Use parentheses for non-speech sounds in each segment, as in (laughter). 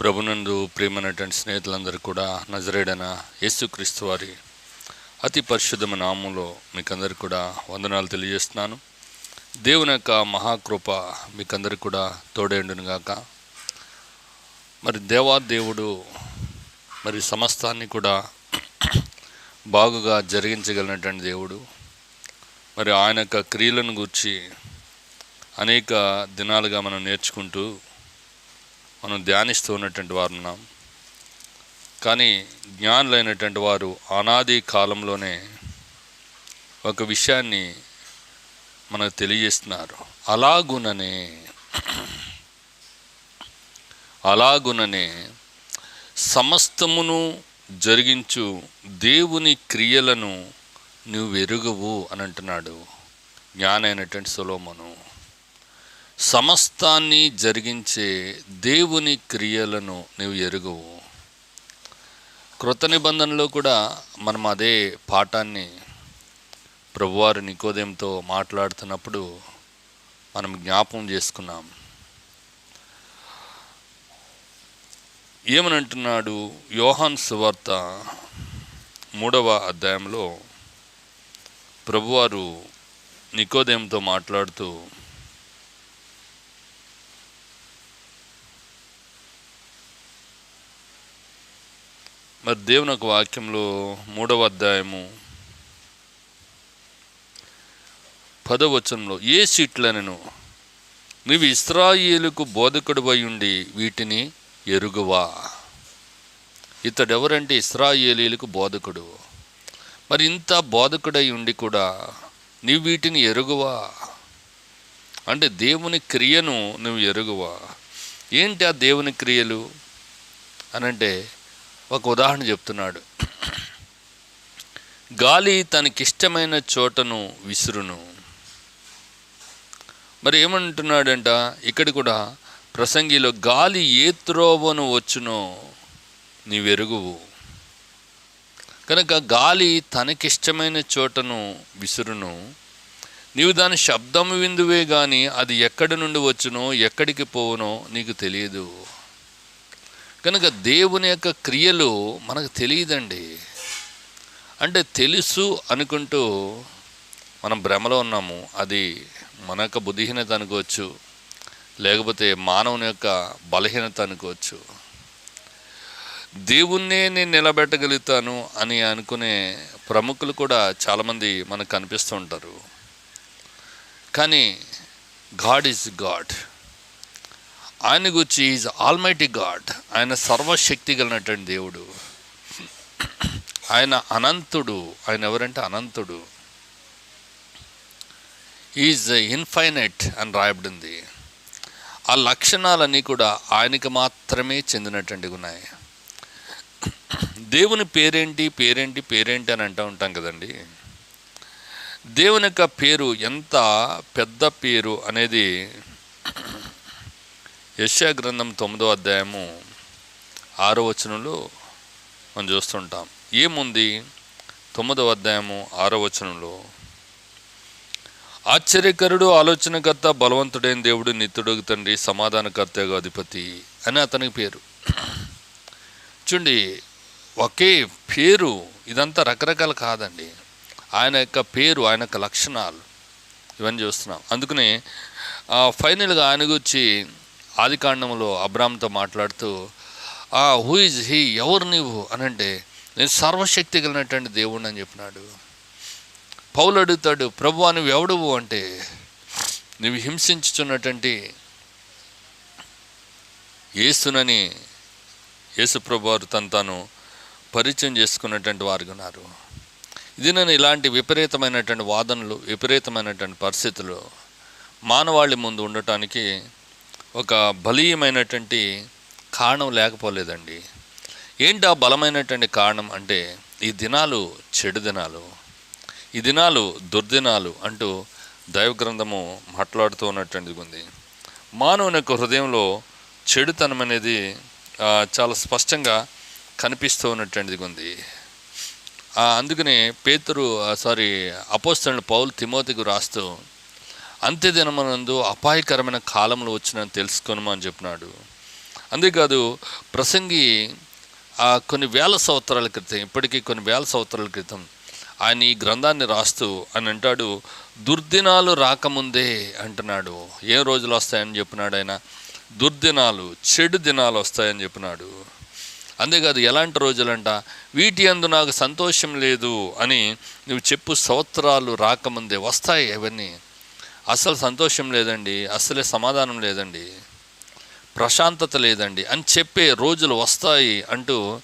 ప్రభునందు ప్రేమనటువంటి స్నేహితులందరూ కూడా నజరేడన యేసుక్రీస్తు వారి అతి పరిశుద్ధమైన నామంలో మీకందరు కూడా వందనాలు తెలియజేస్తున్నాను. దేవుని యొక్క మహాకృప మీకందరు కూడా తోడేండునుగాక మరి దేవాదేవుడు మరి సమస్తాన్ని కూడా (clears throat) బాగుగా జరిగించగలిగినటువంటి దేవుడు. మరి ఆయన యొక్క క్రియలను గురించి అనేక దినాలుగా మనం నేర్చుకుంటూ మనం ధ్యానిస్తూ ఉన్నటువంటి వారు ఉన్నాం. కానీ జ్ఞానులైనటువంటి వారు అనాది కాలంలోనే ఒక విషయాన్ని మనకు తెలియజేస్తున్నారు. అలాగుననే అలాగుననే సమస్తమును జరిగించు దేవుని క్రియలను నువ్వు ఎరుగవు అని అంటున్నాడు జ్ఞానైనటువంటి సులోమను. సమస్తాన్ని జరిగించే దేవుని క్రియలను నువ్వు ఎరుగవు. కృత నిబంధనలో కూడా మనం అదే పాఠాన్ని ప్రభువారు నికోదయంతో మాట్లాడుతున్నప్పుడు మనం జ్ఞాపం చేసుకున్నాం. ఏమనంటున్నాడు యోహాన్ సువార్త మూడవ అధ్యాయంలో ప్రభువారు నికోదయంతో మాట్లాడుతూ మరి దేవుని ఒక వాక్యంలో మూడవ అధ్యాయము పదవచనంలో ఏ సీట్లనను? నీవు ఇస్రాయిలకు బోధకుడు ఉండి వీటిని ఎరుగువా? ఇతడెవరంటే ఇస్రాయేలీలకు బోధకుడు. మరి ఇంత బోధకుడై ఉండి కూడా నీవు వీటిని ఎరుగువా? అంటే దేవుని క్రియను నువ్వు ఎరుగువా? ఏంటి ఆ దేవుని క్రియలు? అనంటే ఒక ఉదాహరణ చెప్తున్నాడు. గాలి తనకిష్టమైన చోటను విసురును. మరి ఏమంటున్నాడంట? ఇక్కడ కూడా ప్రసంగిలో గాలి ఏ త్రోవను వచ్చునో నీవెరుగువు. కనుక గాలి తనకిష్టమైన చోటను విసురును. నీవు దాని శబ్దము విందువే కానీ అది ఎక్కడి నుండి వచ్చునో ఎక్కడికి పోవునో నీకు తెలియదు. కనుక దేవుని యొక్క క్రియలు మనకు తెలియదండి. అంటే తెలుసు అనుకుంటూ మనం భ్రమలో ఉన్నాము. అది మన యొక్క బుద్ధిహీనత అనుకోవచ్చు. లేకపోతే మానవుని యొక్క బలహీనత అనుకోవచ్చు. దేవుణ్ణే నేను నిలబెట్టగలుగుతాను అని అనుకునే ప్రముఖులు కూడా చాలామంది మనకు కనిపిస్తూ ఉంటారు. కానీ గాడ్ ఈజ్ గాడ్. ఆయన గురించి ఈజ్ ఆల్మైటీ గాడ్. ఆయన సర్వశక్తి కలిగినటువంటి దేవుడు. ఆయన అనంతుడు. ఆయన ఎవరంటే అనంతుడు. ఈజ్ ఇన్ఫైనైట్ అని రాయబడింది. ఆ లక్షణాలన్నీ కూడా ఆయనకి మాత్రమే చెందినటువంటి ఉన్నాయి. దేవుని పేరేంటి? పేరేంటి? పేరేంటి అని అంటూ ఉంటాం కదండి. దేవుని యొక్క పేరు ఎంత పెద్ద పేరు అనేది యశ్యా గ్రంథం తొమ్మిదో అధ్యాయము ఆరో వచనంలో మనం చూస్తుంటాం. ఏముంది? తొమ్మిదవ అధ్యాయము ఆరో వచనంలో ఆశ్చర్యకరుడు ఆలోచనకర్త బలవంతుడైన దేవుడు నిత్యుడు తండ్రి సమాధానకర్తగా అధిపతి అని అతనికి పేరు. చూడండి ఒకే పేరు ఇదంతా రకరకాల కాదండి. ఆయన యొక్క పేరు ఆయన యొక్క లక్షణాలు ఇవన్నీ చూస్తున్నాం. అందుకని ఫైనల్గా ఆయన గురించి ఆదికాండంలో అబ్రామ్తో మాట్లాడుతూ హూ ఇస్ హీ ఎవరు నీవు? అని అంటే నేను సర్వశక్తి కలిగినటువంటి దేవుడు అని చెప్పినాడు. పౌలు అడుగుతాడు ప్రభు నువ్వు ఎవడువు? అంటే నువ్వు హింసించుచున్నటువంటి యేసునని యేసుప్రభు వారు తను తాను పరిచయం చేసుకున్నటువంటి వారు ఉన్నారు. ఇది నేను ఇలాంటి విపరీతమైనటువంటి వాదనలు విపరీతమైనటువంటి పరిస్థితులు మానవాళి ముందు ఉండటానికి ఒక బలీయమైనటువంటి కారణం లేకపోలేదండి. ఏంటి ఆ బలమైనటువంటి కారణం అంటే ఈ దినాలు చెడు దినాలు ఈ దినాలు దుర్దినాలు అంటూ దైవ గ్రంథము మాట్లాడుతూ ఉన్నటువంటిది ఉంది. మానవుని యొక్క హృదయంలో చెడుతనం అనేది చాలా స్పష్టంగా కనిపిస్తూ ఉన్నటువంటిది ఉంది. అందుకనే పేతురు సారీ అపోస్తలను పౌలు తిమోతికి రాస్తూ అంత్యదినమనందు అపాయకరమైన కాలంలో వచ్చిన తెలుసుకోనమని చెప్పినాడు. అంతేకాదు ప్రసంగి ఆ కొన్ని వేల సంవత్సరాల క్రితం ఇప్పటికీ కొన్ని వేల సంవత్సరాల క్రితం ఆయన ఈ గ్రంథాన్ని రాస్తూ అని అంటాడు దుర్దినాలు రాకముందే అంటున్నాడు. ఏ రోజులు వస్తాయని చెప్పినాడు ఆయన? దుర్దినాలు చెడు దినాలు వస్తాయని చెప్పినాడు. అంతేకాదు ఎలాంటి రోజులంట? వీటి అందు నాకు సంతోషం లేదు అని నువ్వు చెప్పు సంవత్సరాలు రాకముందే వస్తాయి అవన్నీ. అసలు సంతోషం లేదండి అసలే సమాధానం లేదండి ప్రశాంతత లేదండి అని చెప్పే రోజులు వస్తాయి అంటూ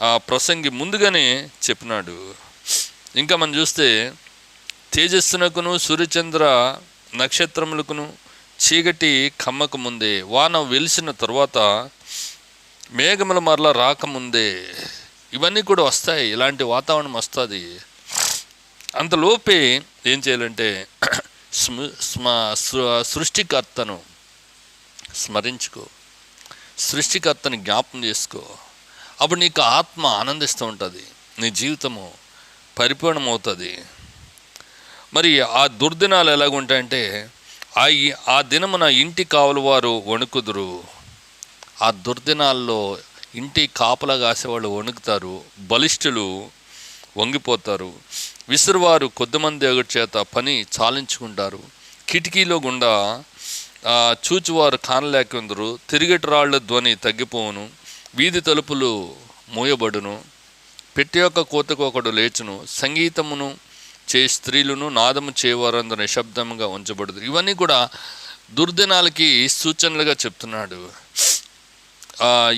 ఆ ప్రసంగి ముందుగానే చెప్పినాడు. ఇంకా మనం చూస్తే తేజస్సునకును సూర్యచంద్ర నక్షత్రములకును చీకటి కమ్మకు ముందే వాన వెలిసిన తర్వాత మేఘముల మరలా రాకముందే ఇవన్నీ కూడా వస్తాయి ఇలాంటి వాతావరణం వస్తుంది. అంతలోపే ఏం చేయాలంటే సృష్టికర్తను స్మరించుకో. సృష్టికర్తని జ్ఞాపం చేసుకో. అప్పుడు నీకు ఆత్మ ఆనందిస్తూ ఉంటుంది. నీ జీవితము పరిపూర్ణమవుతుంది. మరి ఆ దుర్దినాలు ఎలాగుంటాయంటే ఆ ఆ దినమున ఇంటి కావలి వారు వణుకుదురు. ఆ దుర్దినాల్లో ఇంటి కాపలా కాసేవాళ్ళు వణుకుతారు. బలిష్ఠులు వంగిపోతారు. విసురువారు కొద్దిమంది ఒకటి చేత పని చాలించుకుంటారు. కిటికీలో గుండా చూచువారు కానలేకుందరు. తిరిగటి రాళ్ళ ధ్వని తగ్గిపోవును. వీధి తలుపులు మూయబడును. పెట్టి యొక్క కోతకు ఒకడు లేచును. సంగీతమును చే స్త్రీలను నాదము చేయవారందు నిశ్శబ్దంగా ఉంచబడదు. ఇవన్నీ కూడా దుర్దినాలకి సూచనలుగా చెప్తున్నాడు.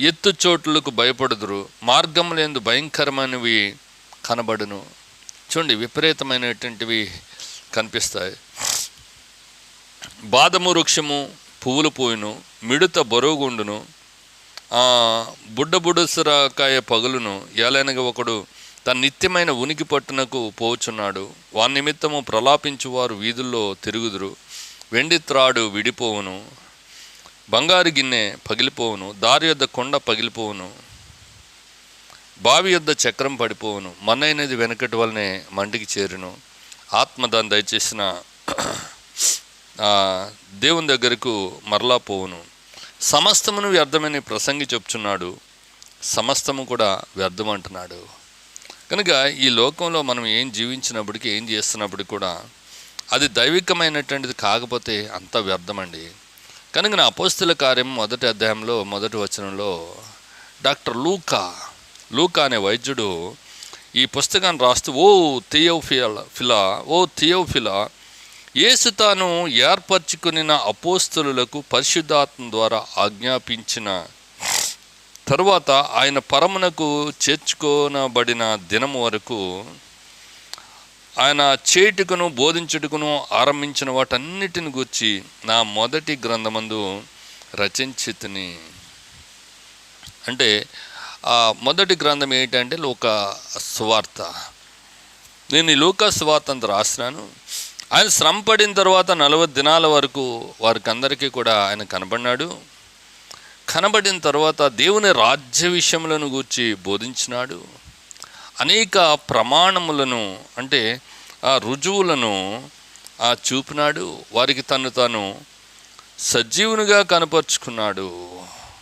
ఎత్తు చోట్లకు భయపడుదురు. మార్గములందు భయంకరమైనవి కనబడును. చూడండి విపరీతమైనటువంటివి కనిపిస్తాయి. బాదము వృక్షము పువ్వులు పోయిను మిడత బరువుగుండును ఆ, బుడ్డ బుడసరకాయ పగులును ఏలైనగా ఒకడు తన నిత్యమైన ఉనికి పట్టునకు పోచున్నాడు. వాని నిమిత్తము ప్రలాపించువారు వీధుల్లో తిరుగుదురు. వెండి త్రాడు విడిపోవును బంగారు గిన్నె పగిలిపోవును దారి యొద్ద కొండ పగిలిపోవును. బావి యొద్ద చక్రం పడిపోవును. మన్నైనది వెనకటి వలనే మంటికి చేరును. ఆత్మ దాన్ని దయచేసిన దేవుని దగ్గరకు మరలా పోవును. సమస్తమును వ్యర్థమని ప్రసంగి చెప్తున్నాడు సమస్తము కూడా వ్యర్థం అంటున్నాడు కనుక ఈ లోకంలో మనం ఏం జీవించినప్పటికీ ఏం చేస్తున్నప్పటికీ కూడా అది దైవికమైనటువంటిది కాకపోతే అంత వ్యర్థమండి. కనుక నా అపోస్తుల కార్యం మొదటి అధ్యాయంలో మొదటి వచనంలో డాక్టర్ లూకా లూకా అనే వైద్యుడు ఈ పుస్తకాన్ని రాస్తూ ఓ థియోఫిల ఫిలా ఓ థియోఫిలా యేసు తాను ఏర్పరచుకున్న అపోస్తులకు పరిశుద్ధాత్మ ద్వారా ఆజ్ఞాపించిన తరువాత ఆయన పరమునకు చేర్చుకోనబడిన దినం వరకు ఆయన చేటుకును బోధించుటకును ఆరంభించిన వాటన్నిటిని గూర్చి నా మొదటి గ్రంథమందు రచించితిని. అంటే మొదటి గ్రంథం ఏంటంటే లోక స్వార్త. నేను ఈ లోక స్వార్థ అంత రాసినాను. ఆయన శ్రమ పడిన తర్వాత నలభై దినాల వరకు వారికి అందరికీ కూడా ఆయన కనబడినాడు. కనబడిన తర్వాత దేవుని రాజ్య విషయములను గూర్చి బోధించినాడు. అనేక ప్రమాణములను అంటే ఆ రుజువులను ఆ చూపినాడు. వారికి తను తాను సజీవునిగా కనపరుచుకున్నాడు.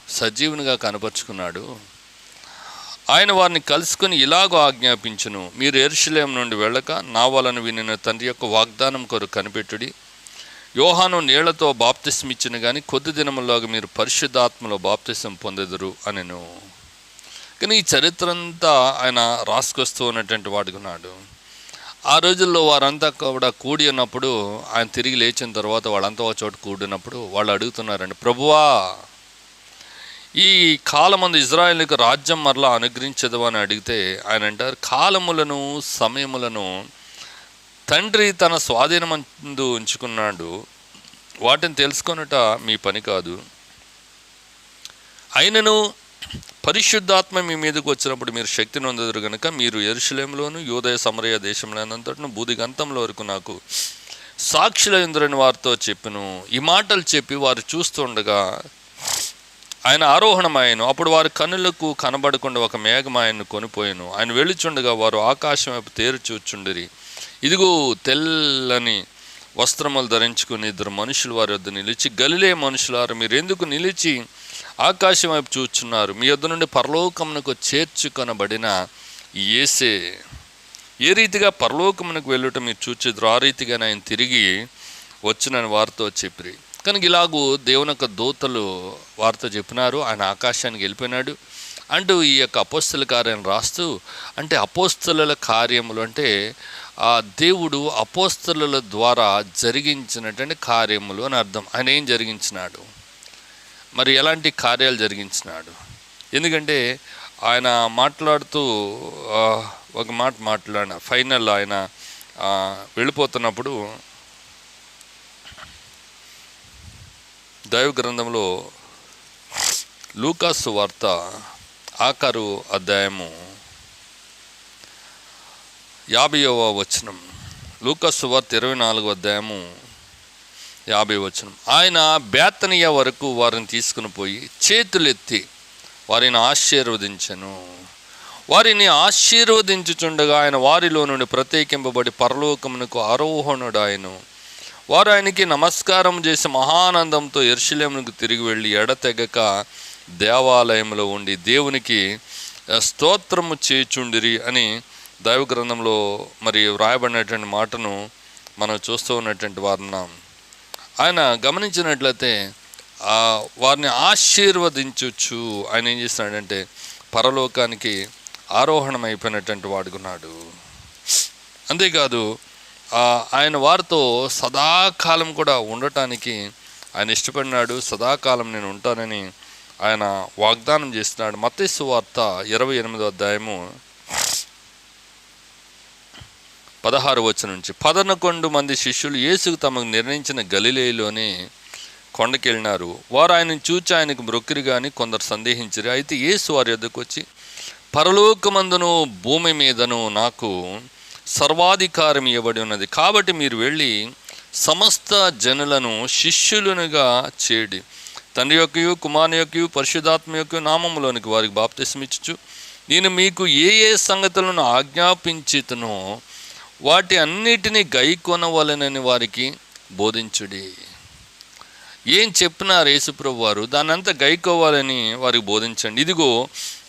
సజీవునిగా కనపరుచుకున్నాడు. ఆయన వారిని కలుసుకొని ఇలాగో ఆజ్ఞాపించును మీరు ఎరుషులేం నుండి వెళ్ళక నా వలన వినిన తండ్రి యొక్క వాగ్దానం కొరకు కనిపెట్టుడి. యోహాను నీళ్ళతో బాప్తిసం ఇచ్చిన కానీ కొద్ది దినముల్లోగా మీరు పరిశుద్ధాత్మలో బాప్తిసం పొందెదరు అనెను. కానీ ఈ చరిత్ర అంతా ఆయన రాసుకొస్తూ ఉన్నటువంటి వాడుకున్నాడు ఆ రోజుల్లో వారంతా కూడా కూడి ఉన్నప్పుడు ఆయన తిరిగి లేచిన తర్వాత వాళ్ళంతా ఒక చోట కూడినప్పుడు వాళ్ళు అడుగుతున్నారండి ప్రభువా ఈ కాలమందు ఇజ్రాయెల్కి రాజ్యం మరలా అనుగ్రహించదు అని అడిగితే ఆయన అంటారు కాలములను సమయములను తండ్రి తన స్వాధీనమందు ఉంచుకున్నాడు. వాటిని తెలుసుకొనుట మీ పని కాదు. అయినను పరిశుద్ధాత్మ మీ మీదకు వచ్చినప్పుడు మీరు శక్తిని పొందదురు కనుక మీరు ఎరుషులేంలోను యోదయ సమరయ దేశంలోనంతటను బూదిగంతంలో వరకు నాకు సాక్షుల ఇంద్రుని వారితో చెప్పిను. ఈ మాటలు చెప్పి వారు చూస్తుండగా ఆయన ఆరోహణమాయను. అప్పుడు వారి కన్నులకు కనబడకుండా ఒక మేఘం ఆయన్ను కొనిపోయాను. ఆయన వెళ్ళిచుండగా వారు ఆకాశం వైపు తేరు చూచుండిరి. ఇదిగో తెల్లని వస్త్రములు ధరించుకుని ఇద్దరు మనుషులు వారి వద్ద నిలిచి గలిలే మనుషులారు మీరు ఎందుకు నిలిచి ఆకాశం వైపు చూచున్నారు? మీ వద్ద నుండి పరలోకమునకు చేర్చుకొనబడిన ఏసే ఏ రీతిగా పరలోకమునకు వెళ్ళటం మీరు చూచిద్దరు ఆ రీతిగా ఆయన తిరిగి వచ్చినని వారితో చెప్పిరి. కనుక ఇలాగూ దేవుని యొక్క దూతలు వార్త చెప్పినారు. ఆయన ఆకాశానికి వెళ్ళిపోయినాడు. అంటూ ఈ యొక్క అపోస్తుల కార్యం రాస్తూ అంటే అపోస్తుల కార్యములు అంటే ఆ దేవుడు అపోస్తుల ద్వారా జరిగించినటువంటి కార్యములు అని అర్థం. ఆయన ఏం జరిగించినాడు? మరి ఎలాంటి కార్యాలు జరిగించినాడు? ఎందుకంటే ఆయన మాట్లాడుతూ ఒక మాట మాట్లాడిన ఫైనల్ ఆయన వెళ్ళిపోతున్నప్పుడు దైవ గ్రంథంలో లూకాసు వార్త ఆఖరు అధ్యాయము యాభైవ వచనం. లూకాసు వార్త ఇరవై నాలుగో అధ్యాయము యాభై వచనం. ఆయన బేతనీయ వరకు వారిని తీసుకుని పోయి చేతులెత్తి వారిని ఆశీర్వదించను. వారిని ఆశీర్వదించుచుండగా ఆయన వారిలో నుండి ప్రత్యేకింపబడి పరలోకమునకు ఆరోహణుడాయను ఆయను వారు ఆయనకి నమస్కారం చేసి మహానందంతో ఎర్షిలేమునకు తిరిగి వెళ్ళి ఎడతెగక దేవాలయంలో ఉండి దేవునికి స్తోత్రము చేచుండిరి అని దైవ గ్రంథంలో మరి వ్రాయబడినటువంటి మాటను మనం చూస్తూ ఉన్నటువంటి వారున్నాం ఆయన గమనించినట్లయితే వారిని ఆశీర్వదించవచ్చు ఆయన ఏం చేస్తున్నాడంటే పరలోకానికి ఆరోహణం అయిపోయినటువంటి వాడుకున్నాడు అంతేకాదు ఆయన వారితో సదాకాలం కూడా ఉండటానికి ఆయన ఇష్టపడినాడు సదాకాలం నేను ఉంటానని ఆయన వాగ్దానం చేస్తున్నాడు. మత్తేసు వార్త ఇరవై ఎనిమిదో అధ్యాయము పదహారు వచ్చిన నుంచి. పదనకొండు మంది శిష్యులు యేసుకు తమకు నిర్ణయించిన గలిలేలోనే కొండకెళ్ళినారు. వారు ఆయనను చూచి ఆయనకు మ్రొక్కిరి కానీ కొందరు సందేహించారు. అయితే యేసు వారి ఎద్దకు వచ్చి పరలోకమందును భూమి మీదను నాకు సర్వాధికారం ఇవ్వబడి ఉన్నది. కాబట్టి మీరు వెళ్ళి సమస్త జనులను శిష్యులనుగా చేడి తండ్రి యొక్కయు కుమారుని యొక్కయు పరిశుధాత్మ యొక్క నామములోనికి వారికి బాప్తిస్మిచ్చు నేను మీకు ఏ ఏ సంగతులను ఆజ్ఞాపించితనో వాటి అన్నిటినీ గైకొనవలనని వారికి బోధించుడి. ఏం చెప్పినారు యేసుప్రభు వారు దాన్ని అంతా గైకోవాలని వారికి బోధించండి. ఇదిగో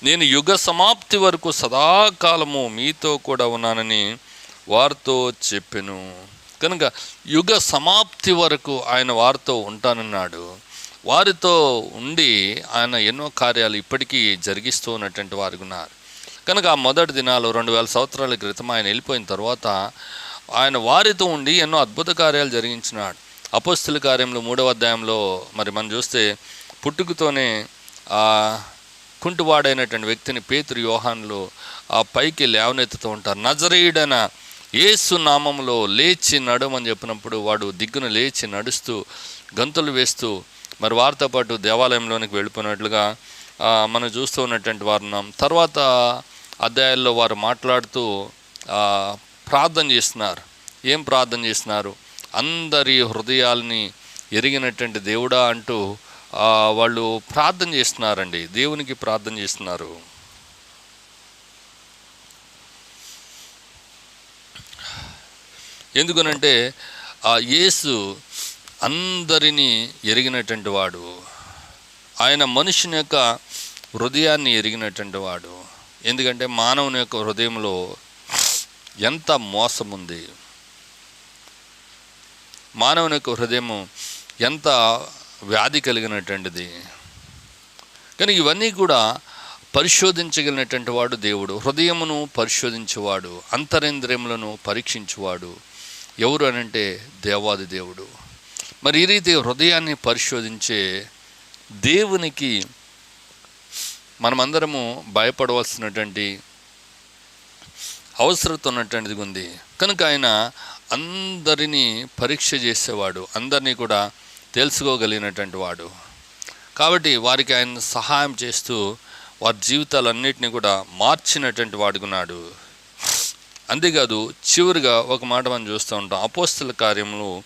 నేను యుగ సమాప్తి వరకు సదాకాలము మీతో కూడా ఉన్నానని వారితో చెప్పెను. కనుక యుగ సమాప్తి వరకు ఆయన వారితో ఉంటానన్నాడు. వారితో ఉండి ఆయన ఎన్నో కార్యాలు ఇప్పటికీ జరిగిస్తూ ఉన్నటువంటి వారు ఉన్నారు. కనుక ఆ మొదటి దినాలు రెండు వేల సంవత్సరాల క్రితం ఆయన వెళ్ళిపోయిన తర్వాత ఆయన వారితో ఉండి ఎన్నో అద్భుత కార్యాలు జరిగించినాడు. అపోస్తుల కార్యంలో మూడవ అధ్యాయంలో మరి మనం చూస్తే పుట్టుకతోనే కుంటువాడైనటువంటి వ్యక్తిని పేతురు యోహాన్లు ఆ పైకి లేవనెత్తుతూ ఉంటారు. నజరీయుడైన ఏసు నామంలో లేచి నడమని చెప్పినప్పుడు వాడు దిగ్గున లేచి నడుస్తూ గంతులు వేస్తూ మరి వారితో పాటు దేవాలయంలోనికి వెళ్ళిపోయినట్లుగా మనం చూస్తూ ఉన్నటువంటి వారున్నాం తర్వాత అధ్యాయాల్లో వారు మాట్లాడుతూ ప్రార్థన చేస్తున్నారు. ఏం ప్రార్థన చేస్తున్నారు? అందరి హృదయాల్ని ఎరిగినటువంటి దేవుడా అంటూ వాళ్ళు ప్రార్థన చేస్తున్నారండి. దేవునికి ప్రార్థన చేస్తున్నారు. ఎందుకనంటే ఆ యేసు అందరినీ ఎరిగినటువంటి వాడు. ఆయన మనుషుని యొక్క హృదయాన్ని ఎరిగినటువంటి వాడు. ఎందుకంటే మానవుని యొక్క హృదయంలో ఎంత మోసం ఉంది మానవుని యొక్క హృదయము ఎంత వ్యాధి కలిగినటువంటిది. కానీ ఇవన్నీ కూడా పరిశోధించగలిగినటువంటి వాడు దేవుడు. హృదయమును పరిశోధించేవాడు అంతరేంద్రియములను పరీక్షించువాడు. ఎవరు అనంటే దేవాది దేవుడు. మరి ఈ రీతి హృదయాన్ని పరిశోధించే దేవునికి మనమందరము భయపడవలసినటువంటి అవసరత ఉన్నటువంటిది ఉంది. కనుక ఆయన అందరినీ పరీక్ష చేసేవాడు అందరినీ కూడా తెలుసుకోగలిగినటువంటి వాడు. కాబట్టి వారికి ఆయన సహాయం చేస్తూ వారి జీవితాలన్నింటినీ కూడా మార్చినటువంటి వాడుకున్నాడు అంతేకాదు చివరిగా ఒక మాట మనం చూస్తూ ఉంటాం. అపోస్తుల కార్యంలో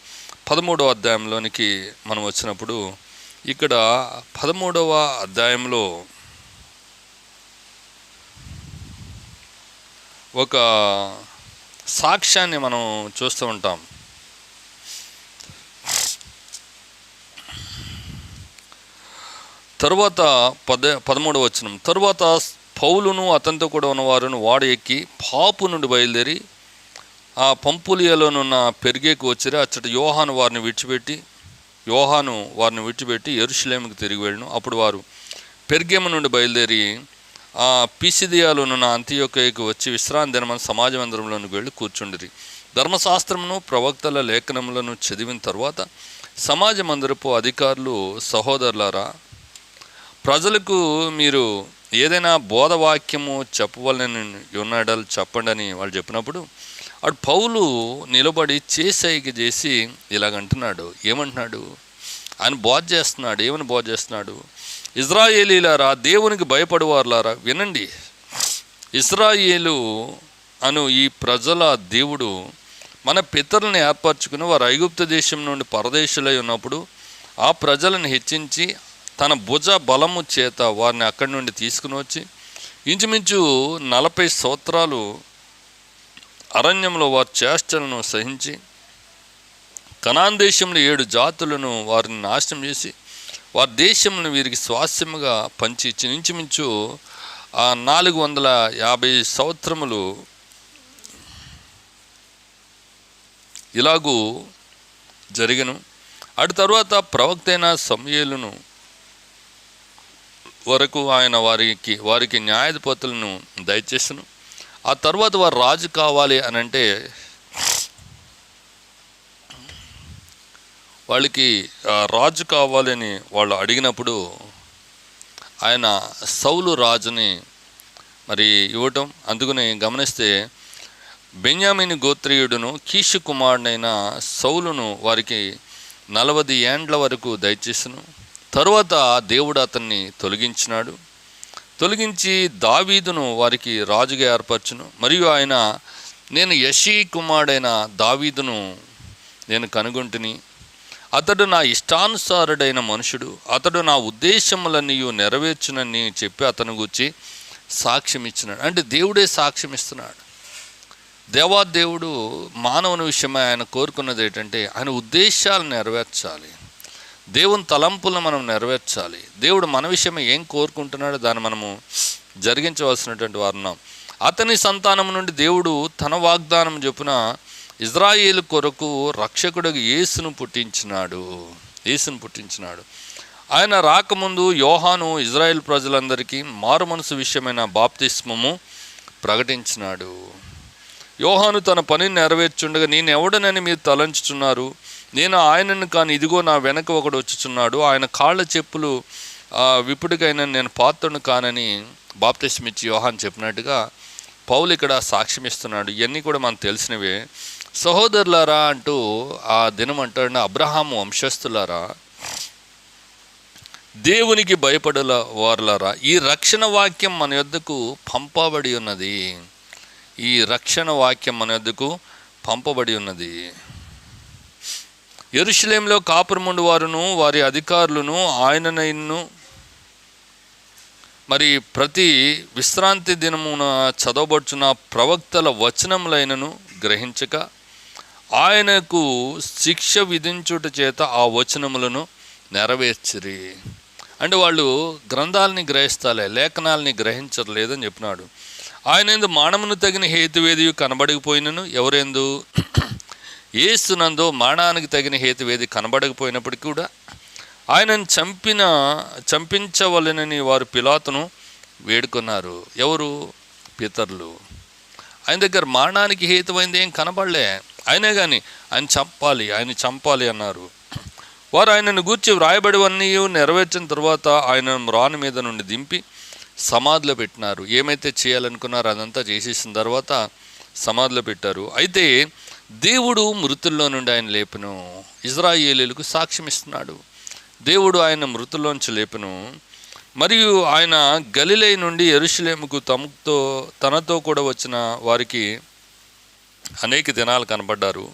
పదమూడవ అధ్యాయంలోనికి మనం వచ్చినప్పుడు ఇక్కడ పదమూడవ అధ్యాయంలో ఒక సాక్ష్యాన్ని మనం చూస్తూ ఉంటాం. తరువాత పద పదమూడవ వచనం. తరువాత పౌలును అతనితో కూడా ఉన్నవారును వాడు ఎక్కి పాపు నుండి బయలుదేరి ఆ పంపులియలోనున్న పెరిగేకి వచ్చిరి. అచ్చట యోహాను వారిని విడిచిపెట్టి యోహాను వారిని విడిచిపెట్టి ఎరుషులేముకి తిరిగి వెళ్ళను. అప్పుడు వారు పెర్గేమ నుండి బయలుదేరి ఆ పిసిదియాలోనున్న అంత్యోకయకు వచ్చి విశ్రాంతి దినమని సమాజ మందిరంలోనికి వెళ్ళి కూర్చుండిరి. ధర్మశాస్త్రమును ప్రవక్తల లేఖనములను చదివిన తర్వాత సమాజ మందిరపు అధికారులు సహోదరులారా ప్రజలకు మీరు ఏదైనా బోధవాక్యము చెప్పవలని ఉన్నాడని చెప్పండి అని వాళ్ళు చెప్పినప్పుడు అటు పౌలు నిలబడి చేసైకి చేసి ఇలాగంటున్నాడు. ఏమంటున్నాడు? ఆయన బోధ చేస్తున్నాడు. ఏమని బోధ చేస్తున్నాడు? ఇజ్రాయేలీలారా దేవునికి భయపడేవారులారా? వినండి. ఇస్రాయేలు అను ఈ ప్రజల దేవుడు మన పితరులను ఏర్పరచుకుని వారు ఐగుప్త దేశం నుండి పరదేశులై ఉన్నప్పుడు ఆ ప్రజలను హెచ్చించి తన భుజ బలము చేత వారిని అక్కడి నుండి తీసుకుని వచ్చి ఇంచుమించు నలభై సంవత్సరాలు అరణ్యంలో వారి చేష్టలను సహించి కనాన్ దేశంలో ఏడు జాతులను వారిని నాశనం చేసి వారి దేశంను వీరికి స్వాస్యముగా పంచి ఇచ్చి ఇంచుమించు ఆ నాలుగు వందల యాభై సంవత్సరములు ఇలాగూ జరిగను. అటు తర్వాత ప్రవక్త అయిన వరకు ఆయన వారికి వారికి న్యాయాధిపతులను దయచేసను. ఆ తర్వాత వారు రాజు కావాలి అని అంటే వాళ్ళకి రాజు కావాలని వాళ్ళు అడిగినప్పుడు ఆయన సౌలు రాజుని మరి ఇవ్వటం అందుకని గమనిస్తే బెన్యామిని గోత్రీయుడును కీషు కుమారుడైన సౌలును వారికి నలభై ఏండ్ల వరకు దయచేసను. తరువాత దేవుడు అతన్ని తొలగించినాడు. తొలగించి దావీదును వారికి రాజుగా ఏర్పరచును. మరియు ఆయన నేను యశీ కుమారుడైన దావీదును నేను కనుగొంటిని. అతడు నా ఇష్టానుసారుడైన మనుషుడు. అతడు నా ఉద్దేశములన్నీ నెరవేర్చునని చెప్పి అతను గురించి సాక్ష్యం ఇచ్చినాడు అంటే దేవుడే సాక్ష్యం ఇస్తున్నాడు దేవాదేవుడు మానవుని విషయమై ఆయన కోరుకున్నది ఏంటంటే ఆయన ఉద్దేశాలు నెరవేర్చాలి. దేవుని తలంపులను మనం నెరవేర్చాలి. దేవుడు మన విషయమై ఏం కోరుకుంటున్నాడో దాన్ని మనము జరిగించవలసినటువంటి వారున్నాం అతని సంతానం నుండి దేవుడు తన వాగ్దానం చొప్పున ఇజ్రాయేల్ కొరకు రక్షకుడు యేసును పుట్టించినాడు. యేసును పుట్టించినాడు. ఆయన రాకముందు యోహాను ఇజ్రాయెల్ ప్రజలందరికీ మారు మనసు విషయమైన బాప్తిస్మము ప్రకటించినాడు. యోహాను తన పనిని నెరవేర్చుండగా నేను ఎవడనని మీరు తలంచుచున్నారు? నేను ఆయనను కానీ ఇదిగో నా వెనక ఒకడు వచ్చుచున్నాడు. ఆయన కాళ్ళ చెప్పులు ఆ, విప్పుడికైనా నేను పాత్రను కానని బాప్తిస్మిచ్చి యోహాన్ చెప్పినట్టుగా పౌలు ఇక్కడ సాక్ష్యం ఇస్తున్నాడు. ఇవన్నీ కూడా మనకు తెలిసినవే. సహోదరులారా అంటూ ఆ దినం అంటాడు అబ్రహాము వంశస్థులారా దేవునికి భయపడల వారులారా ఈ రక్షణ వాక్యం మన యొద్దకు పంపబడి ఉన్నది. ఈ రక్షణ వాక్యం మన యొద్దకు పంపబడి ఉన్నది. ఎరుషులేంలో కాపురముండు వారును వారి అధికారులను ఆయనను మరి ప్రతి విశ్రాంతి దినమున చదవబడుచున్న ప్రవక్తల వచనములైనను గ్రహించక ఆయనకు శిక్ష విధించుట చేత ఆ వచనములను నెరవేర్చిరి. అంటే వాళ్ళు గ్రంథాలని గ్రహిస్తాలే లేఖనాలని గ్రహించలేదని చెప్పినాడు. ఆయన ఎందు మానమును తగిన హేతువేది కనబడకపోయినను ఎవరెందు? ఏస్తునందు మరణానికి తగిన హేతువేది కనబడకపోయినప్పటికీ కూడా ఆయనను చంపిన చంపించవలనని వారు పిలాతును వేడుకున్నారు. ఎవరు? పితరులు. ఆయన దగ్గర మరణానికి హేతువైంది ఏం కనబడలే. అయినా కానీ ఆయన చంపాలి ఆయన చంపాలి అన్నారు. వారు ఆయనను గూర్చి వ్రాయబడివన్నీ నెరవేర్చిన తర్వాత ఆయన రాను మీద నుండి దింపి సమాధిలో పెట్టినారు. ఏమైతే చేయాలనుకున్నారో అదంతా చేసేసిన తర్వాత సమాధిలో పెట్టారు. అయితే దేవుడు మృతుల్లో నుండి ఆయన లేపను. ఇజ్రాయేలీలకు సాక్ష్యం ఇస్తున్నాడు. దేవుడు ఆయన మృతుల్లోంచి లేపను. మరియు ఆయన గలిలై నుండి ఎరుషలేముకు తమతో తనతో కూడా వచ్చిన వారికి అనేక దినాలు కనబడ్డారు.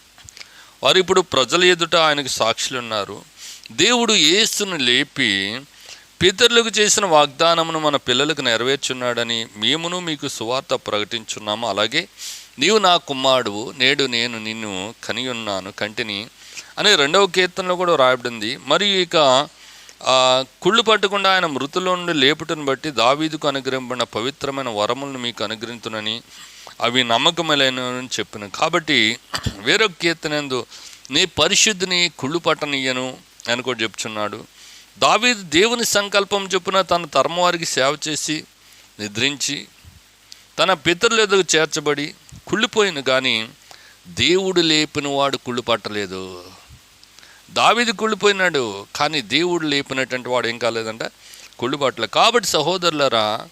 వారు ఇప్పుడు ప్రజల ఎదుట ఆయనకు సాక్షులు ఉన్నారు దేవుడు ఏసును లేపి పితరులకు చేసిన వాగ్దానమును మన పిల్లలకు నెరవేర్చున్నాడని మేమును మీకు సువార్త ప్రకటించున్నాము. అలాగే నీవు నా కుమారుడు నేడు నేను నిన్ను కనియున్నాను కంటిని అనే రెండవ కీర్తనలో కూడా రాయబడింది. మరియు ఇక కుళ్ళు పట్టకుండా ఆయన మృతుల నుండి లేపుటను బట్టి దావీదుకు అనుగ్రహింపడిన పవిత్రమైన వరములను మీకు అనుగ్రహించునని అవి నమ్మకములైనని చెప్పిన. కాబట్టి వేరొక కీర్తనందు నీ పరిశుద్ధిని కుళ్ళు పట్టనీయను అని కూడా చెప్తున్నాడు. దావీదు దేవుని సంకల్పం చొప్పున తన తరమవారికి సేవ చేసి నిద్రించి తన పితరుల ఎదుగు చేర్చబడి కుళ్ళిపోయిన కానీ దేవుడు లేపిన వాడు కుళ్ళు పట్టలేదు దావిది కుళ్ళిపోయినాడు కానీ దేవుడు లేపినటువంటి వాడు ఏం కాలేదంట? కుళ్ళు పట్టలేదు కాబట్టి సహోదరులరా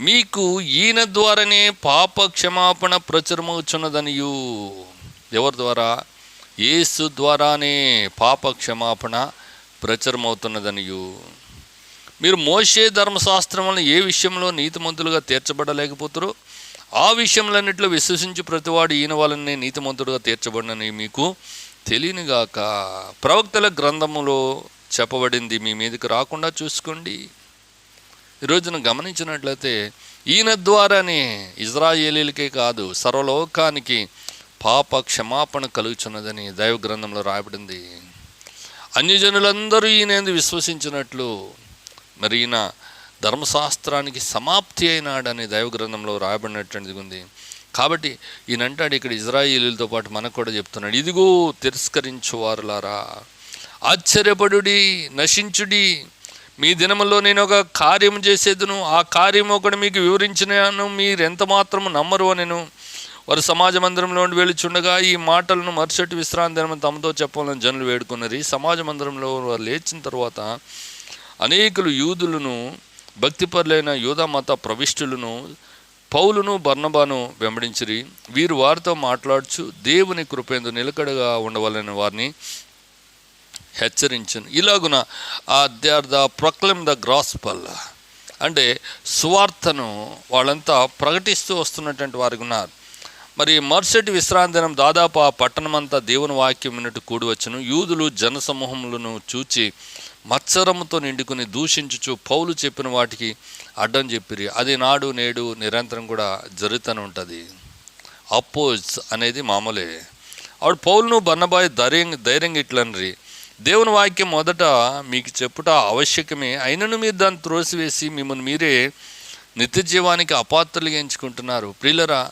మీకు ఈయన ద్వారానే పాప క్షమాపణ ప్రచురమవుచున్నదనియు. ఎవరి ద్వారా? యేసు ద్వారానే పాప క్షమాపణ ప్రచురమవుతున్నదనియు. మీరు మోషే ధర్మశాస్త్రం వలన ఏ విషయంలో నీతిమంతులుగా తీర్చబడలేకపోతారు? ఆ విషయంలన్నింటిలో విశ్వసించి ప్రతివాడు ఈయన వాళ్ళని నీతిమంతుడుగా తీర్చబడినని మీకు తెలియనిగాక ప్రవక్తల గ్రంథములో చెప్పబడింది మీ మీదకి రాకుండా చూసుకోండి. ఈ రోజున గమనించినట్లయితే ఈయన ద్వారానే ఇజ్రాయేలీలకే కాదు సర్వలోకానికి పాప క్షమాపణ కలుగుచున్నదని దైవ గ్రంథంలో రాయబడింది. అన్యజనులందరూ ఈయన విశ్వసించినట్లు మరి ఈయన ధర్మశాస్త్రానికి సమాప్తి అయినాడని దైవ గ్రంథంలో రాయబడినటువంటిది ఉంది. కాబట్టి ఈయనంటాడు ఇక్కడ ఇజ్రాయిలీలతో పాటు మనకు కూడా చెప్తున్నాడు ఇదిగో తిరస్కరించువారులారా ఆశ్చర్యపడుడి నశించుడి. మీ దినములో నేను ఒక కార్యం చేసేదను ఆ కార్యం ఒకటి మీకు వివరించినాను మీరు ఎంత మాత్రము నమ్మరు నేను వారు సమాజ మందిరంలో నుండి ఈ మాటలను మరుసటి విశ్రాంతి దినం తమతో చెప్పాలని జనులు వేడుకున్నారు. ఈ సమాజ మందిరంలో వారు లేచిన తర్వాత అనేకులు యూదులను భక్తిపరులైన యూధమత ప్రవిష్టులను పౌలును బర్ణబాను వెంబడించిరి. వీరు వారితో మాట్లాడుచు దేవుని కృపేందు నిలకడగా ఉండవాలని వారిని హెచ్చరించను. ఇలాగున ఆ they are the proclaim the gospel అంటే సువార్తను వాళ్ళంతా ప్రకటిస్తూ వస్తున్నటువంటి వారికి ఉన్నారు. మరి మరుసటి విశ్రాంతి దినం దాదాపు ఆ పట్టణమంతా దేవుని వాక్యం విన్నట్టు కూడి వచ్చును. యూదులు జనసమూహములను చూచి మత్సరముతో నిండుకుని దూషించుచు పౌలు చెప్పిన వాటికి అడ్డం చెప్పిరి. అది నాడు నేడు నిరంతరం కూడా జరుగుతూనే ఉంటుంది. అపోజ్ అనేది మామూలే. ఆవిడ పౌలును బన్నబాయ్ ధైర్యం ధైర్యంగా ఇట్లనరి దేవుని వాక్యం మొదట మీకు చెప్పుట ఆవశ్యకమే. అయినను మీరు దాన్ని త్రోసివేసి మిమ్మల్ని మీరే నిత్య జీవానికి అపాత్రలుగా ఎంచుకుంటున్నారు. ప్రియులరా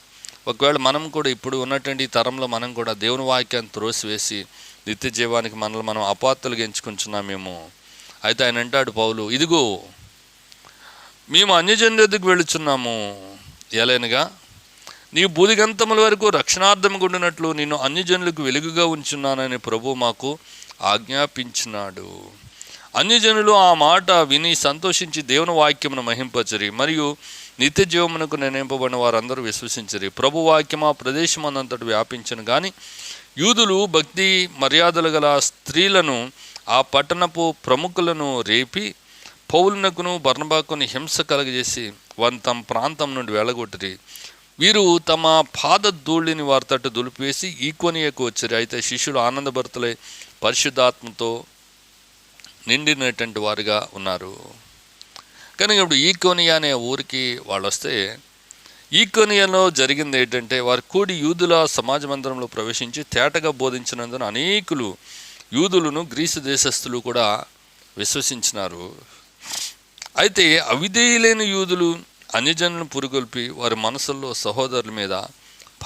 ఒకవేళ మనం కూడా ఇప్పుడు ఉన్నటువంటి ఈ తరంలో మనం కూడా దేవుని వాక్యాన్ని త్రోసివేసి నిత్య జీవానికి మనల్ని మనం అపాత్రలుగా ఎంచుకుంటున్నామేమో. అయితే ఆయన అంటాడు పౌలు ఇదిగో మేము అన్యజనుల ఎదుగు వెళుచున్నాము? ఎలైనగా నీ బూదిగంతముల వరకు రక్షణార్థం గుండినట్లు నిన్ను అన్యజనులకు వెలుగుగా ఉంచున్నానని ప్రభు మాకు ఆజ్ఞాపించినాడు. అన్యజనులు ఆ మాట విని సంతోషించి దేవుని వాక్యమును మహింపచరి మరియు నిత్య జీవమునకు నిర్ణయింపబడిన వారందరూ విశ్వసించరి. ప్రభు వాక్యం ఆ ప్రదేశం అన్నంతటి వ్యాపించను కానీ యూదులు భక్తి మర్యాదలు గల స్త్రీలను ఆ పట్టణపు ప్రముఖులను రేపి పౌలునకును బర్ణబాకును హింస కలగజేసి వారిని తమ ప్రాంతం నుండి వెళ్ళగొట్టిరి. వీరు తమ పాద ధూళిని వారి తట్టు దులిపివేసి ఈకోనియకు వచ్చారు. అయితే శిష్యులు ఆనందభరితులై పరిశుద్ధాత్మతో నిండినటువంటి వారుగా ఉన్నారు. కానీ ఇప్పుడు ఈకోనియా అనే ఊరికి వాళ్ళు వస్తే ఈకోనియాలో జరిగింది ఏంటంటే వారి కూడి యూదుల సమాజ మందిరంలో ప్రవేశించి తేటగా బోధించినందున అనేకులు యూదులను గ్రీసు దేశస్థులు కూడా విశ్వసించినారు. అయితే అవిధేయులైన యూదులు అన్యజనులను పురుగొల్పి వారి మనసుల్లో సహోదరుల మీద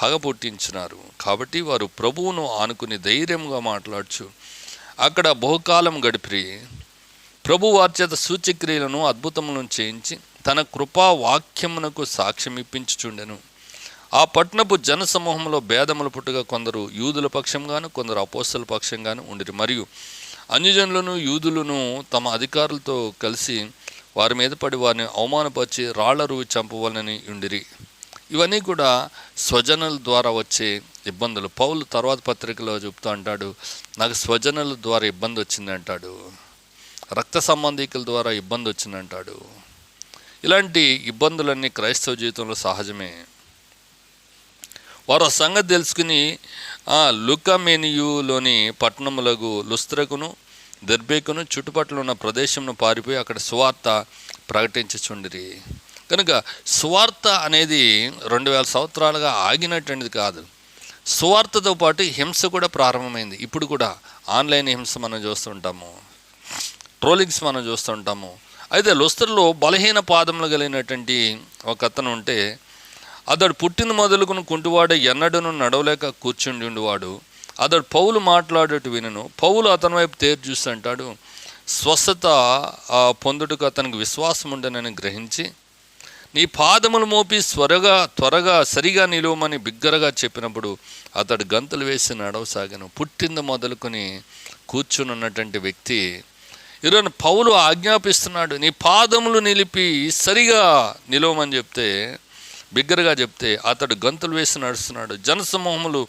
పగ పుట్టించినారు. కాబట్టి వారు ప్రభువును ఆనుకుని ధైర్యంగా మాట్లాడచ్చు అక్కడ బహుకాలం గడిపి ప్రభు వార్చేత సూచ్యక్రియలను సూచక్రియలను అద్భుతములను చేయించి తన కృపా వాక్యమునకు సాక్ష్యం ఇప్పించుచుండెను ఆ పట్టణపు జన సమూహంలో భేదములు పుట్టుగా కొందరు యూదుల పక్షంగాను కొందరు అపోస్తల పక్షంగాను ఉండిరి. మరియు అన్యజనులను యూదులను తమ అధికారులతో కలిసి వారి మీద పడి వారిని అవమానపరిచి రాళ్ళ రువి చంపవాలని ఉండిరి. ఇవన్నీ కూడా స్వజనుల ద్వారా వచ్చే ఇబ్బందులు. పౌలు తర్వాత పత్రికలో చెప్తూ అంటాడు నాకు స్వజనుల ద్వారా ఇబ్బంది వచ్చింది అంటాడు. రక్త సంబంధికుల ద్వారా ఇబ్బంది వచ్చిందంటాడు ఇలాంటి ఇబ్బందులన్నీ క్రైస్తవ జీవితంలో సహజమే. వారు సంగతి తెలుసుకుని ఆ లుకమెనియులోని పట్టణములకు లుస్త్రకును దర్బేకును చుట్టుపక్కల ఉన్న ప్రదేశంను పారిపోయి అక్కడ సువార్త ప్రకటించుచుండిరి. కనుక సువార్త అనేది రెండు వేల సంవత్సరాలుగా ఆగినటువంటిది కాదు. సువార్తతో పాటు హింస కూడా ప్రారంభమైంది. ఇప్పుడు కూడా ఆన్లైన్ హింస మనం చూస్తుంటాము ట్రోలింగ్స్ మనం చూస్తుంటాము అయితే లుస్తర్లో బలహీన పాదములు కలిగినటువంటి ఒక అతను ఉంటే అతడు పుట్టిన మొదలుకుని కుంటివాడే ఎన్నడను నడవలేక కూర్చుండి అతడు పౌలు మాట్లాడేటు వినను. పౌలు అతని వైపు తేరు చూస్తుంటాడు అంటాడు స్వస్థత పొందుటకు అతనికి విశ్వాసం ఉండనని గ్రహించి నీ పాదములు మోపి త్వరగా త్వరగా సరిగా నిలువమని బిగ్గరగా చెప్పినప్పుడు అతడు గంతులు వేసి నడవసాగాను. పుట్టింది మొదలుకొని కూర్చుని ఉన్నటువంటి వ్యక్తి ఈరోజు పౌలు ఆజ్ఞాపిస్తున్నాడు నీ పాదములు నిలిపి సరిగా నిలవమని చెప్తే బిగ్గరగా చెప్తే అతడు గంతులు వేసి నడుస్తున్నాడు. జనసమూహములు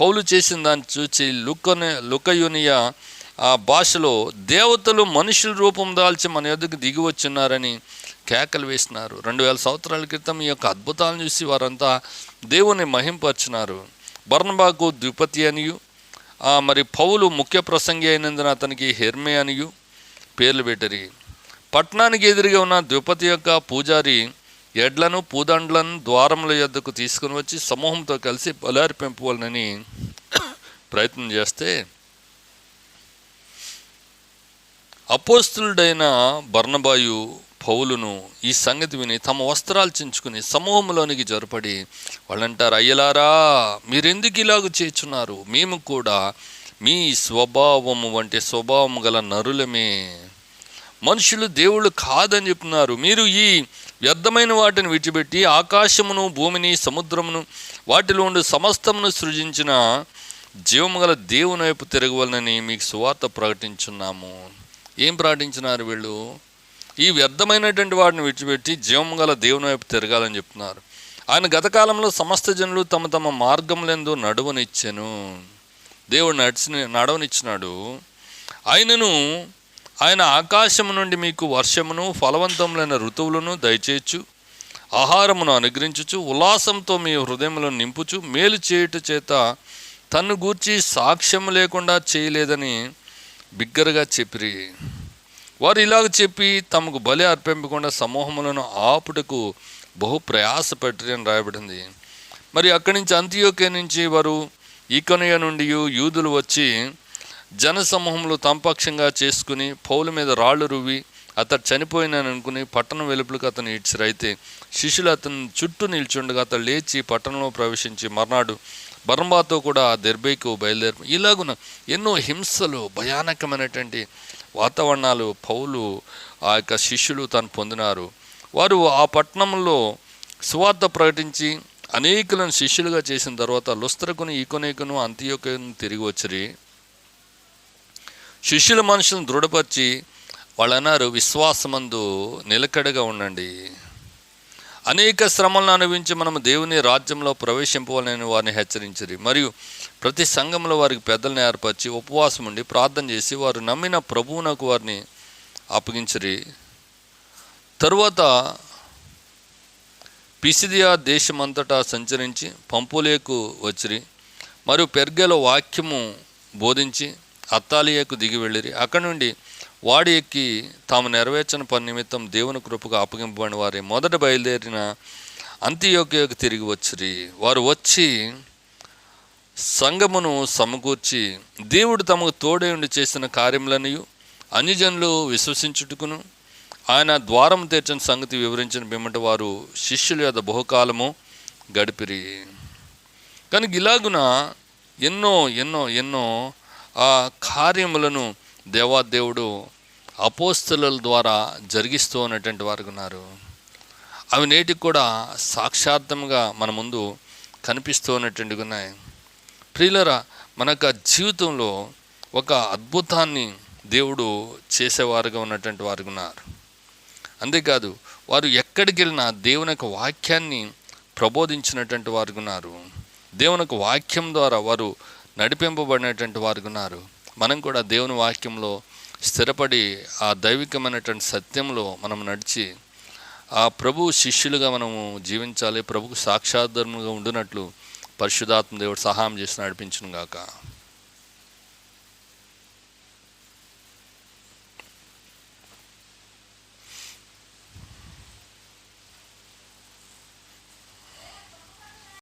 పౌలు చేసిన దాన్ని చూచి లుకనే లుకయునియ ఆ భాషలో దేవతలు మనుషుల రూపం దాల్చి మన యొద్దకు దిగి వచ్చిన్నారని కేకలు వేసినారు. రెండు వేల సంవత్సరాల క్రితం ఈ యొక్క అద్భుతాలను చూసి వారంతా దేవుని మహింపరిచినారు. బర్ణబాకు ద్విపతి అనియు ఆ, మరి పౌలు ముఖ్య ప్రసంగి అయినందున అతనికి హెర్మే అనియు పేర్లు పెట్టరి. పట్టణానికి ఎదురుగా ఉన్న ద్విపతి యొక్క పూజారి ఎడ్లను పూదండ్లను ద్వారముల యొద్దకు తీసుకుని వచ్చి సమూహంతో కలిసి బలారి పెంపుకోవాలని ప్రయత్నం చేస్తే అపోస్తులుడైన బర్ణబాయు పౌలును ఈ సంగతి విని తమ వస్త్రాలు చించుకుని సమూహంలోనికి జొరపడి వాళ్ళంటారు అయ్యలారా మీరెందుకు ఇలాగ చేస్తున్నారు మేము కూడా మీ స్వభావము వంటి స్వభావం గల నరులమే. మనుషులు దేవుళ్ళు కాదని చెప్తున్నారు. మీరు ఈ వ్యర్థమైన వాటిని విడిచిపెట్టి ఆకాశమును భూమిని సముద్రమును వాటిలో ఉండి సమస్తమును సృజించిన జీవము గల దేవుని వైపు తిరగవలనని మీకు సువార్త ప్రకటించున్నాము. ఏం ప్రకటించినారు వీళ్ళు? ఈ వ్యర్థమైనటువంటి వాటిని విడిచిపెట్టి జీవము గల దేవుని వైపు తిరగాలని చెప్తున్నారు. ఆయన గతకాలంలో సమస్త జనులు తమ తమ మార్గములందు నడువనిచ్చాను. దేవుడు నడిచిన నడవనిచ్చినాడు. ఆయనను ఆయన ఆకాశము నుండి మీకు వర్షమును ఫలవంతములైన ఋతువులను దయచేయచ్చు. ఆహారమును అనుగ్రహించుచు ఉల్లాసంతో మీ హృదయములను నింపుచు మేలు చేయుట చేత తన్ను గూర్చి సాక్ష్యం లేకుండా చేయలేదని బిగ్గరగా చెప్పిరి. వారు ఇలాగ చెప్పి తమకు బలి అర్పింపకుండా సమూహములను ఆపుటకు బహు ప్రయాసపట్టి అని రాయబడింది. మరి అక్కడి నుంచి అంత్యోకే నుంచి వారు ఈకనయ నుండి యూదులు వచ్చి జన సమూహంలో తంపక్షంగా చేసుకుని పౌల మీద రాళ్ళు రువ్వి అతడు చనిపోయినాను అనుకుని పట్టణం వెలుపులకు అతను ఇడ్చిరైతే శిష్యులు అతని చుట్టూ నిల్చుండగా అతడు లేచి పట్టణంలో ప్రవేశించి మర్నాడు బర్మాతో కూడా దెర్బైకు బయలుదేరి ఇలాగున ఎన్నో హింసలు భయానకమైనటువంటి వాతావరణాలు పౌలు ఆ యొక్క శిష్యులు తాను పొందినారు. వారు ఆ పట్టణంలో సువార్త ప్రకటించి అనేకులను శిష్యులుగా చేసిన తర్వాత లుస్త్రకును ఈకొనేకును అంత్యోకను తిరిగి వచ్చిరి. శిష్యుల మనుషులను దృఢపరిచి వాళ్ళు అన్నారు విశ్వాసమందు నిలకడగా ఉండండి. అనేక శ్రమలను అనుభవించి మనం దేవుని రాజ్యంలో ప్రవేశింపవాలని వారిని హెచ్చరించరు. మరియు ప్రతి సంఘంలో వారికి పెద్దలను ఏర్పరిచి ఉపవాసం ఉండి ప్రార్థన చేసి వారు నమ్మిన ప్రభువునకు వారిని అప్పగించరి. తరువాత పిసిదియా దేశమంతటా సంచరించి పంపులేకు వచ్చిరి. మరియు పెర్గెలో వాక్యము బోధించి అత్తాలియకు దిగి వెళ్ళిరి. అక్కడి నుండి వాడి ఎక్కి తాము నెరవేర్చని పని నిమిత్తం దేవుని కృపకు అప్పగింపబడిన వారి. మొదట బయలుదేరిన అంత్యోకయోకి తిరిగి వచ్చిరి. వారు వచ్చి సంగమును సమకూర్చి దేవుడు తమకు తోడై ఉండి చేసిన కార్యములనియు అన్యజనులు విశ్వసించుటకును ఆయన ద్వారం తెరిచిన సంగతి వివరించిన పిమ్మట వారు శిష్యుల యొక్క బహుకాలము గడిపిరి. కానీ ఇలాగున ఎన్నో ఎన్నో ఎన్నో ఆ కార్యములను దేవాదేవుడు అపోస్తుల ద్వారా జరిగిస్తూ ఉన్నటువంటి వారు ఉన్నారు. అవి నేటికి కూడా సాక్షార్థంగా మన ముందు కనిపిస్తూ ఉన్నటువంటి ఉన్నాయి. ప్రియులరా మన యొక్క జీవితంలో ఒక అద్భుతాన్ని దేవుడు చేసేవారుగా ఉన్నటువంటి వారు ఉన్నారు. అంతేకాదు వారు ఎక్కడికి వెళ్ళినా దేవుని యొక్క వాక్యాన్ని ప్రబోధించినటువంటి వారు ఉన్నారు. దేవుని యొక్క వాక్యం ద్వారా వారు నడిపింపబడినటువంటి వారు ఉన్నారు. మనం కూడా దేవుని వాక్యంలో స్థిరపడి ఆ దైవికమైనటువంటి సత్యంలో మనం నడిచి ఆ ప్రభు శిష్యులుగా మనము జీవించాలి ప్రభుకు సాక్షాత్ధర్మంగా ఉండినట్లు పరిశుధాత్మ దేవుడు సహాయం చేసి నడిపించును గాక.